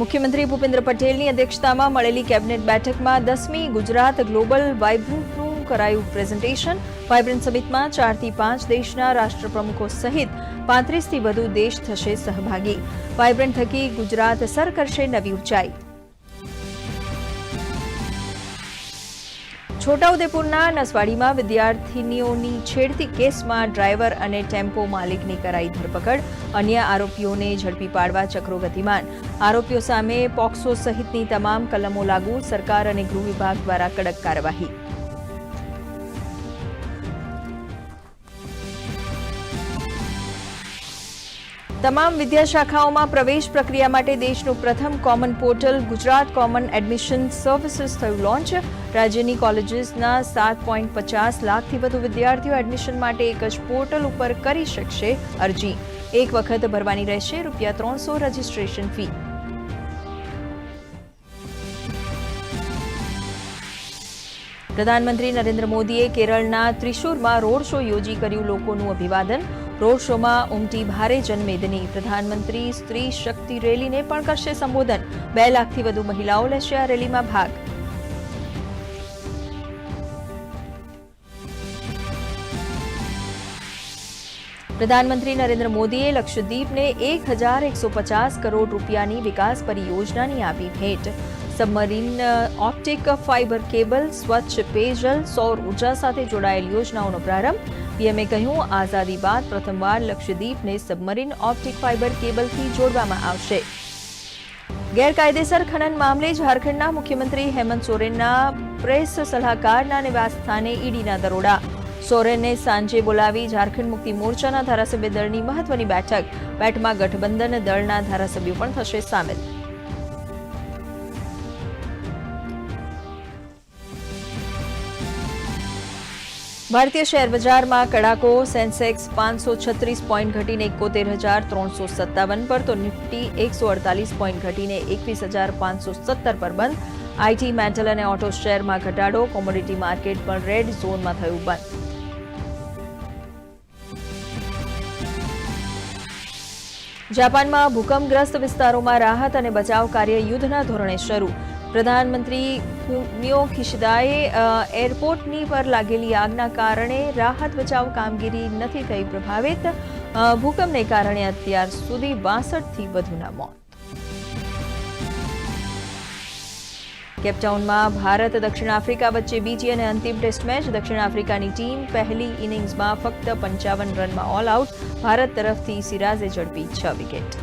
મુખ્યમંત્રી ભૂપેન્દ્ર પટેલની અધ્યક્ષતામાં મળેલી કેબિનેટ બેઠકમાં દસમી ગુજરાત ગ્લોબલ વાઇબ્રન્ટનું કરાયું પ્રેઝન્ટેશન. વાઇબ્રન્ટ સમિટમાં ચારથી પાંચ દેશના રાષ્ટ્રપ્રમુખો સહિત પાંત્રીસથી વધુ દેશ થશે સહભાગી. વાઇબ્રન્ટ થકી ગુજરાત સર કરશે નવી ઊંચાઈ. છોટાઉદેપુરના નસવાડીમાં વિદ્યાર્થીનીઓની છેડતી કેસમાં ડ્રાઈવર અને ટેમ્પો માલિકની કરાઈ ધરપકડ. અન્ય આરોપીઓને ઝડપી પાડવા ચક્રો ગતિમાન. આરોપીઓ સામે પોક્સો સહિતની તમામ કલમો લાગુ સરકાર અને ગૃહ વિભાગ દ્વારા કડક કાર્યવાહી. તમામ વિદ્યાશાખાઓમાં પ્રવેશ પ્રક્રિયા માટે દેશનું પ્રથમ common portal, Gujarat common admission services થયું લોન્ચ. રાજ્યની કોલેજીસના સાત પોઈન્ટ પચાસ લાખથી વધુ વિદ્યાર્થીઓ એડમિશન માટે એક જ પોર્ટલ ઉપર કરી શકશે અરજી. એક વખત ભરવાની રહેશે રૂપિયા ત્રણસો રજીસ્ટ્રેશન ફી. પ્રધાનમંત્રી નરેન્દ્ર મોદીએ કેરળના ત્રિશુરમાં રોડ શો યોજી કર્યું લોકોનું અભિવાદન. રોડ શોમાં ઉમટી ભારે જનમેદની પ્રધાનમંત્રી સ્ત્રી શક્તિ રેલીને પણ કરશે સંબોધન બે લાખથી વધુ મહિલાઓ લેશે આ રેલીમાં ભાગ પ્રધાનમંત્રી નરેન્દ્ર મોદીએ લક્ષદ્વીપને એક હજાર એકસો પચાસ કરોડ રૂપિયાની વિકાસ પરિયોજનાની આપી ભેટ સબમરીન ઓપ્ટિક ફાઇબર કેબલ સ્વચ્છ પેયજલ સૌર ઉર્જા સાથે જોડાયેલ યોજનાઓનો પ્રારંભ પીએમએ કહ્યું, આઝાદી બાદ પ્રથમવાર લક્ષદ્વીપને સબમરીન ઓપ્ટિક ફાઇબર કેબલથી જોડવામાં આવશે. ગેરકાયદેસર ખનન મામલે ઝારખંડના મુખ્યમંત્રી હેમંત સોરેનના પ્રેસ સલાહકારના નિવાસસ્થાને ઈડીના દરોડા. સોરેનને સાંજે બોલાવી ઝારખંડ મુક્તિ મોરચાના ધારાસભ્ય દળની મહત્વની બેઠક. બેઠકમાં ગઠબંધન દળના ધારાસભ્યો પણ થશે સામેલ. ભારતીય શેર બજારમાં કડાકો, સેન્સેક્સ પાંચસો છત્રીસ પોઈન્ટ ઘટીને એકોતેર હજાર ત્રણસો સત્તાવન પર, તો નિફ્ટી એકસો અડતાલીસ પોઈન્ટ ઘટીને એકવીસ હજાર પાંચસો સત્તર પર બંધ. આઈટી, મેટલ અને ઓટો શેરમાં ઘટાડો, કોમોડિટી માર્કેટ પણ રેડ ઝોનમાં થયું બંધ. જાપાનમાં ભૂકંપગ્રસ્ત વિસ્તારોમાં રાહત અને બચાવ કાર્ય યુદ્ધના ધોરણે શરૂ. પ્રધાનમંત્રી ફુમિયો ખિશિદાએ એરપોર્ટની પર લાગેલી આગના કારણે રાહત બચાવ કામગીરી નથી થઈ પ્રભાવિત. ભૂકંપને કારણે અત્યાર સુધી બાસઠથી વધુના મોત. કેપટાઉનમાં ભારત, દક્ષિણ આફ્રિકા વચ્ચે બીજી અને અંતિમ ટેસ્ટ મેચ. દક્ષિણ આફ્રિકાની ટીમ પહેલી ઇનિંગ્સમાં ફક્ત પંચાવન રનમાં ઓલ આઉટ. ભારત તરફથી સિરાજે ઝડપી છ વિકેટ.